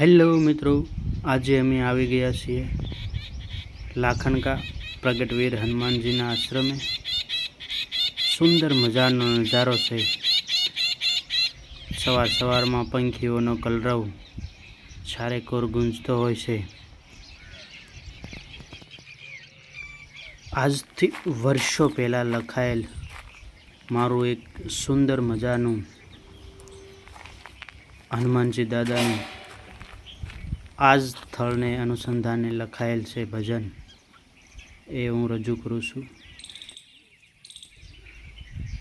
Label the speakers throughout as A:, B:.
A: Hello મિત્રો, આજે અમે આવી ગયા છીએ લાખણકા પ્રગટવીર હનુમાનજીના આશ્રમે. સુંદર મજાનો નજારો છે. સવાર સવારમાં પંખીઓનો કલરવ ચારેકોર ગુંજતો હોય છે. આજથી વર્ષો પહેલાં લખાયેલ મારું એક સુંદર મજાનું હનુમાનજી દાદાનું આ જ સ્થળને અનુસંધાને લખાયેલ છે ભજન. એ હું રજૂ કરું છું.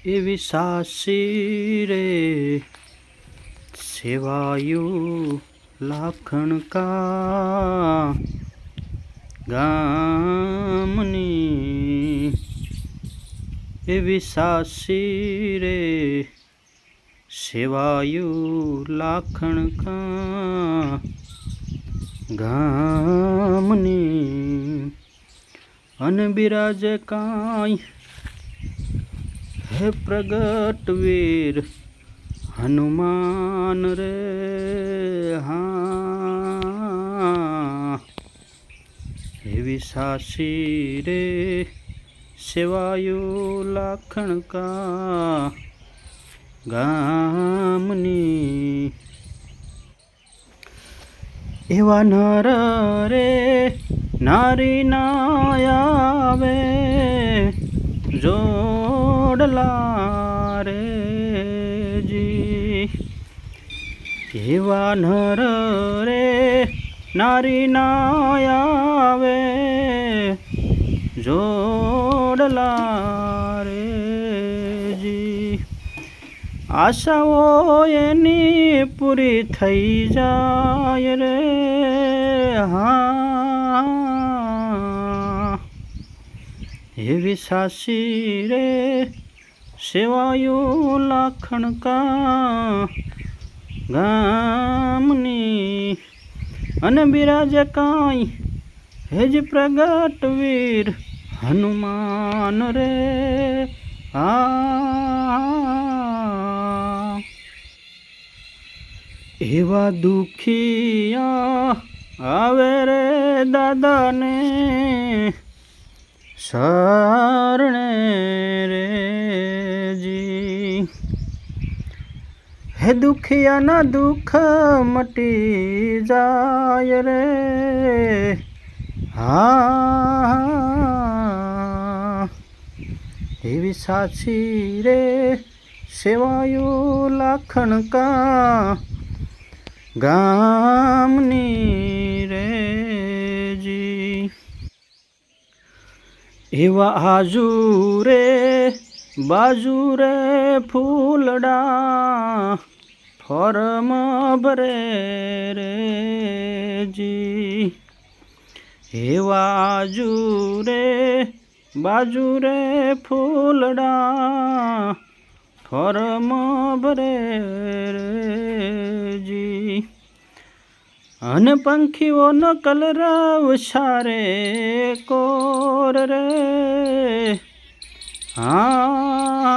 A: એવી સાસી રે, સેવાયું લાખણ ગામની. એવી સાસી રે, સેવાયું લાખણ કા ગામની અન બિરાજે કાંઈ હે પ્રગટ વીર, હનુમાન રે, હા. એવી સાસી રે, સેવાયું લાખણકા ગામની એવા નર રે, નારી ના આવે, જોડલા રે જી. એવા નર રે, નારી ના આવે, જોડલા રે જી. આશાઓ એની પૂરી થઈ જાય રે. હા. એવી સાસી રે, સેવાયું લાખણ કા ગામની. અને બિરાજે કાંઈ હેજ પ્રગટ વીર હનુમાન રે. આ એવા દુખિયા આવે રે દાદાને શરણે રે જી. હે દુખિયાના દુઃખ મટી જાય રે. હા એવી સાચી રે સેવાયું લાખણ કા ગામની રેજી. એવા હાજુ રે બાજુ રે ફૂલડા ફોરમ ભરે રેજી. એવા આજુ રે બાજુ રે ફૂલડા ફોરમ ભરે રે જી અને પંખીઓનો કલરવ સારે કોર રે. હા,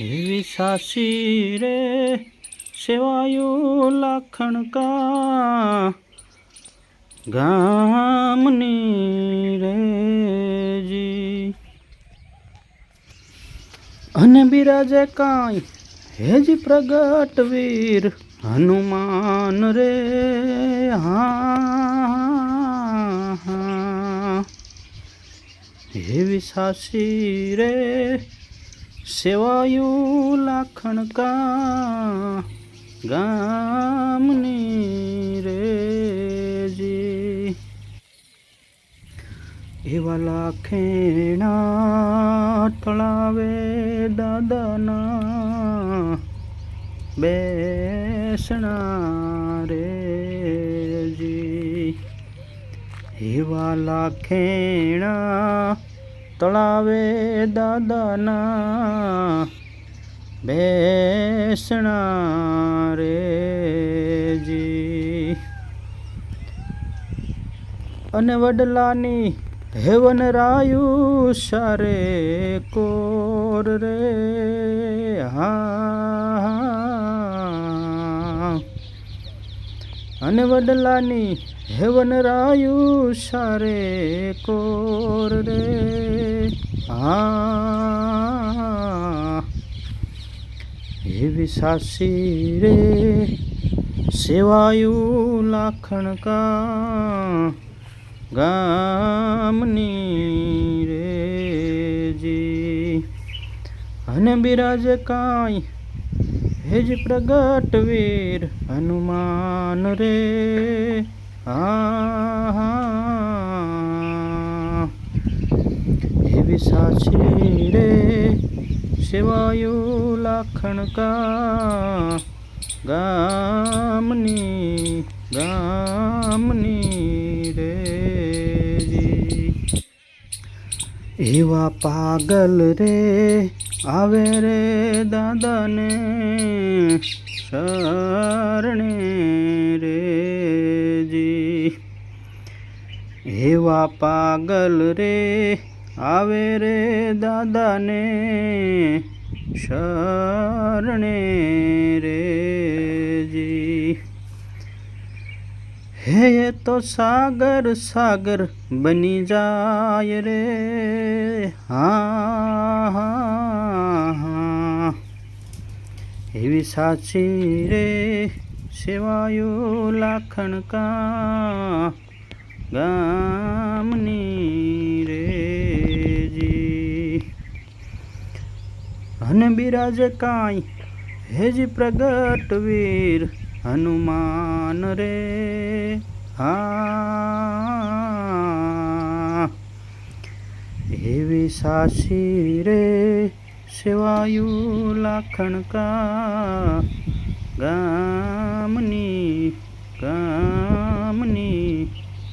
A: એવી સાસી રે સેવાયું લાખણ કા ગામની રે જી. અને બિરાજે કાંઈ હેજ પ્રગટ વીર હનુમાન રે હા હે વિશાસી રે સેવાયું લાખણ કા ગામની રે જી એવા લાખેણા તળાવે દાદાના બેસણા રે જી. એવા લાખેણા તળાવે દાદાના બેસણા રે જી. અને વડલાની હેવન રાયુ સારે કોર રે. હા. અને વડલાની હેવન રાયુ સારે કોર રે. હા એવી સાસી રે સેવાયું લાખણકા ગામની રેજી. અને બિરાજ કાંઈ હેજ પ્રગટ વીર હનુમાન રે. આ એવી સાચી રે, સેવાયું લાખણ કા ગામની ગામની રે. એવા પાગલ રે, આવે રે દાદાને શરણે રેજી એવા પાગલ રે, આવે રે દાદાને શરણે રેજી હે તો સાગર સાગર બની જાય રે. હા હા એવી સાચી રે સેવાયું લાખણકા ગામની રેજી અને બિરાજ કાંઈ હેજી પ્રગટ વીર હનુમાન રે હા એવી સાસી રે સેવાયું લાખણ કા ગામની ગામની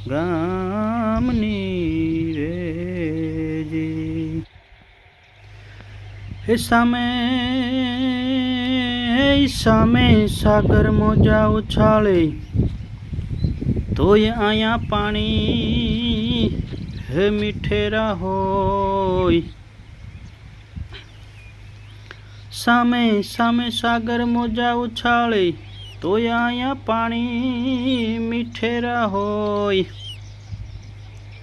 A: ગામની રેજી એ સામે એ સામે સાગર મોજા ઉછાળે તોય અહીંયા પાણી હે મીઠેરા હોય. સામે સામે સાગર મોજા ઉછાળે તોય અહીંયા પાણી મીઠેરા હોય.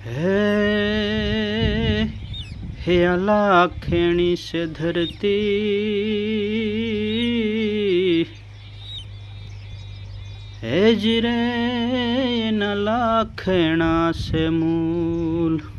A: હે હે લાખેણી સે ધરતી. હે જીરે ન લાખેણા મૂલ.